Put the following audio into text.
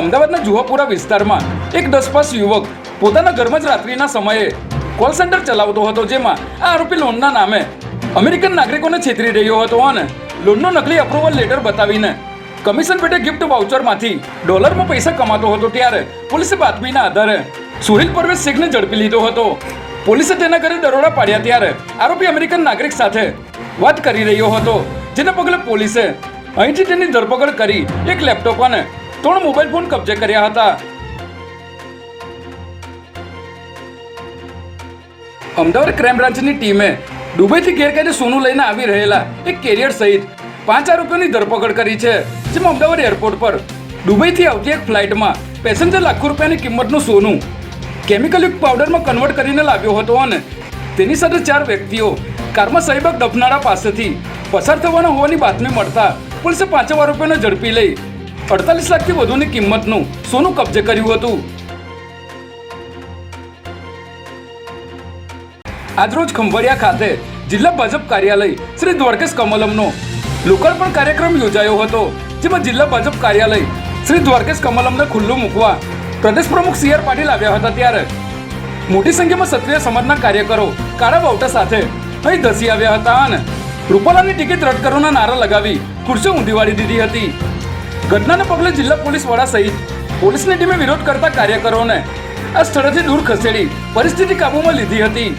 અમદાવાદના જુહાપુરા વિસ્તારમાં એક દસપાસ યુવક પોતાના ઘરમાં જ રાત્રિના સમયે કોલ સેન્ટર ચલાવતો હતો, જેમાં આ આરોપી લોનના નામે અમેરિકન નાગરિકોને છેતરી રહ્યો હતો અને લોનનો નકલી અપ્રુવલ લેટર બતાવીને કમિશન પેટે ગિફ્ટ વાઉચરમાંથી ડોલરમાં પૈસા કમાતો હતો. ત્યારે પોલીસે બાતમીના આધારે સુહિલ પરવેશ શેખને ઝડપી લીધો હતો. પોલીસે તેના ઘરે દરોડા પાડ્યા ત્યારે આરોપી અમેરિકન નાગરિક સાથે વાત કરી રહ્યો હતો, જેના પગલે પોલીસે અહીંથી તેની ધરપકડ કરી એક લેપટોપ અને ત્રણ મોબાઈલ ફોન કબજે કર્યા હતા? અમદાવાદ ક્રાઇમ બ્રાન્ચની ટીમે દુબઈથી ગેરકાયદે સોનું લઈને આવી રહેલા એક કેરિયર સહિત પાંચ આરોપીઓની ધરપકડ કરી છે, જેમાં અમદાવાદ એરપોર્ટ પર દુબઈથી આવતી એક ફ્લાઇટમાં પેસેન્જર લાખો રૂપિયાની કિંમતનું સોનું કેમિકલયુક્ત પાવડરમાં કન્વર્ટ કરીને લાવ્યો હતો અને તેની સાથે ચાર વ્યક્તિઓ કારમાં સહીબાગ દફનાળા પાસેથી પસાર થવાના હોવાની બાતમી મળતા પોલીસે પાંચેક આરોપીઓને ઝડપી લઈ અડતાલીસ લાખથી વધુની કિંમતનું સોનું કબજે કર્યું હતું. આજરોજ ખંભાળિયા ખાતે જિલ્લા ભાજપ કાર્યાલય શ્રી દ્વારકેશ કમલમનો લોકાર્પણ કાર્યક્રમ યોજાયો હતો, જેમાં જિલ્લા ભાજપ કાર્યાલય શ્રી દ્વારકેશ કમલમને ખુલ્લું મૂકવા પ્રદેશ પ્રમુખ સી આર પાટીલ આવ્યા હતા ત્યારે. મોટી સંખ્યામાં ક્ષત્રિય સમાજના કાર્યકરો કાળા બાવટા સાથે અહીં ધસી આવ્યા હતા અને રૂપાલાની ટિકિટ રદ કરવાના નારા લગાવી ખુરશીઓ ઊંધી વાળી દીધી હતી. ઘટનાને પગલે જિલ્લા પોલીસ વડા સહિત પોલીસની ટીમે વિરોધ કરતા કાર્યકરોને આ સ્થળેથી દૂર ખસેડી પરિસ્થિતિ કાબૂમાં લીધી હતી.